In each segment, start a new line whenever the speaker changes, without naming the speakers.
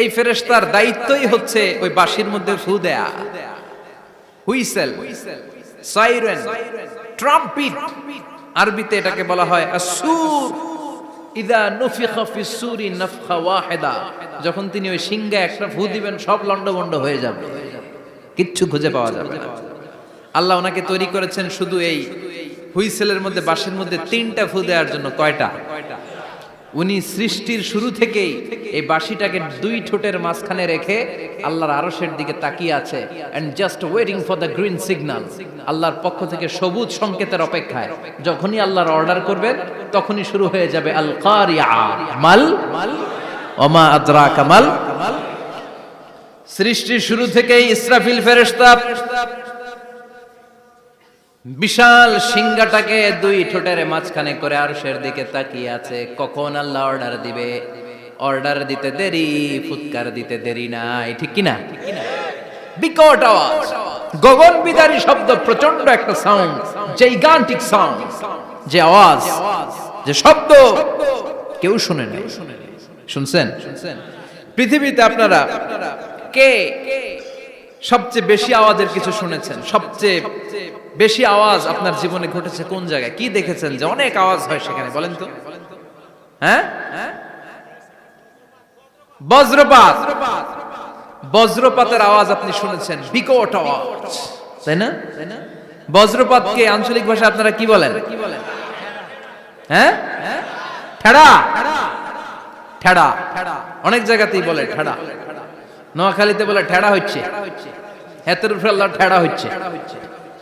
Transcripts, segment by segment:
এই ফেরেস্তার দায়িত্বই হচ্ছে ওই বাঁশির মধ্যে ফু দেয়া। Whistle, siren, trumpet. আরবিতে এটাকে বলা হয় আসুর ইদা নুফিখা ফিস সুরি নাফখা ওয়াহিদা। যখন তিনি ওই সিংহে একটা ফু দিবেন, সব লন্ডভন্ড হয়ে যাবে। কিচ্ছু খুঁজে পাওয়া যাবে না। আল্লাহ ওনাকে তৈরি করেছেন শুধু এই হুইসেলের মধ্যে, বাঁশির মধ্যে তিনটা ফু দেওয়ার জন্য কয়টা? উনি সৃষ্টির শুরু থেকেই এই বাঁশিটাকে দুই ঠোঁটের মাঝখানে রেখে আল্লাহর আরশের দিকে তাকিয়ে আছে and just waiting for the green signal আল্লাহর পক্ষ থেকে সবুজ সংকেতের অপেক্ষায়। যখনই আল্লাহর অর্ডার করবেন, তখনই শুরু হয়ে যাবে আল কারিয়া মাল, ওমা আদরা কামাল সৃষ্টির শুরু থেকেই ইসরাফিল ফেরেশতা বিশাল সিংহাটাকে দুই ঠোঁটের মাঝখানে করে আরশের দিকে তাকিয়ে আছে। কখন আল্লাহ অর্ডার দিবে? অর্ডার দিতে দেরি, ফুৎকার দিতে দেরি নাই, ঠিক কিনা? বিকট আওয়াজ। গগন বিদারী শব্দ প্রচণ্ড একটা সাউন্ড জাইগান্টিক সাউন্ড যে আওয়াজ, যে শব্দ কেউ শুনে নাই। শুনছেন? পৃথিবীতে আপনারা কে সবচেয়ে বেশি আওয়াজের কিছু শুনেছেন? সবচেয়ে বেশি আওয়াজ আপনার জীবনে ঘটেছে কোন জায়গায়? কি দেখেছেন যে অনেক আওয়াজ হয় সেখানে? বলেন তো। হ্যাঁ? বজ্রপাত। বজ্রপাতের আওয়াজ আপনি শুনেছেন। বিকট আওয়াজ। তাই না? বজ্রপাতকে আঞ্চলিক ভাষা আপনারা কি বলেন? হ্যাঁ? ঠেড়া। ঠেড়া। অনেক জায়গাতেই বলে ঠেড়া। নোয়াখালীতে বলে ঠেড়া হচ্ছে। হেতের আল্লাহ ঠেড়া হচ্ছে।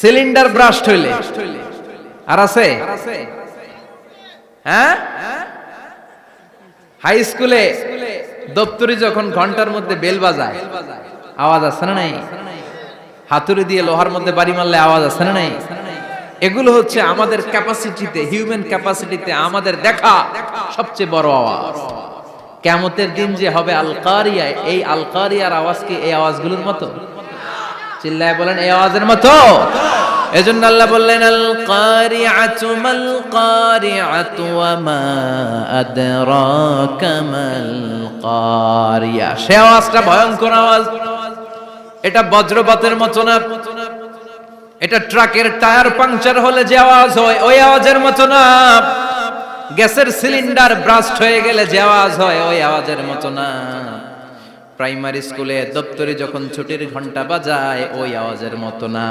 সিলিন্ডার ব্রাস্ট হইলে। আর আছে? হ্যাঁ? হাই স্কুলে দপ্তরি যখন ঘণ্টার মধ্যে বেল বাজায়, আওয়াজ আছে না নাই? হাতুড়ি দিয়ে লোহার মধ্যে বাড়ি মারলে আওয়াজ আছে না নাই? এগুলো হচ্ছে আমাদের ক্যাপাসিটিতে হিউম্যান ক্যাপাসিটিতে আমাদের দেখা সবচেয়ে বড় আওয়াজ। কেমতের দিন যে হবে আলকারিয়া, এই আলকারিয়ার আওয়াজ কি এই আওয়াজগুলোর মতো? চিল্লায় বলেন এই আওয়াজের মতো। এজন্য আল্লাহ বললেন আল কারিআতু মাল কারিআতু ওয়া মা আদরাকা মাল কারিয়া সে আওয়াজটা ভয়ঙ্কর আওয়াজ। এটা বজ্রপাতের মতো না। এটা ট্রাকের টায়ার পাংচার হলে যে আওয়াজ হয়, ওই আওয়াজের মতো না। গ্যাসের সিলিন্ডার ব্রাস্ট হয়ে গেলে যে আওয়াজ হয়, ওই আওয়াজের মতো না। প্রাইমারি স্কুলে দপ্তরে যখন ছুটির ঘণ্টা বাজায়, ওই আওয়াজের মতো না।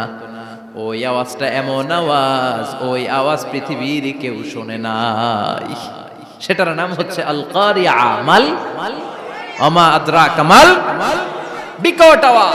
ওই আওয়াজটা এমন আওয়াজ, ওই আওয়াজ পৃথিবীর কেউ শোনে নাই। সেটার নাম হচ্ছে আলকারিয়া মাল অমা আদ্রা কামাল বিকট আওয়াজ।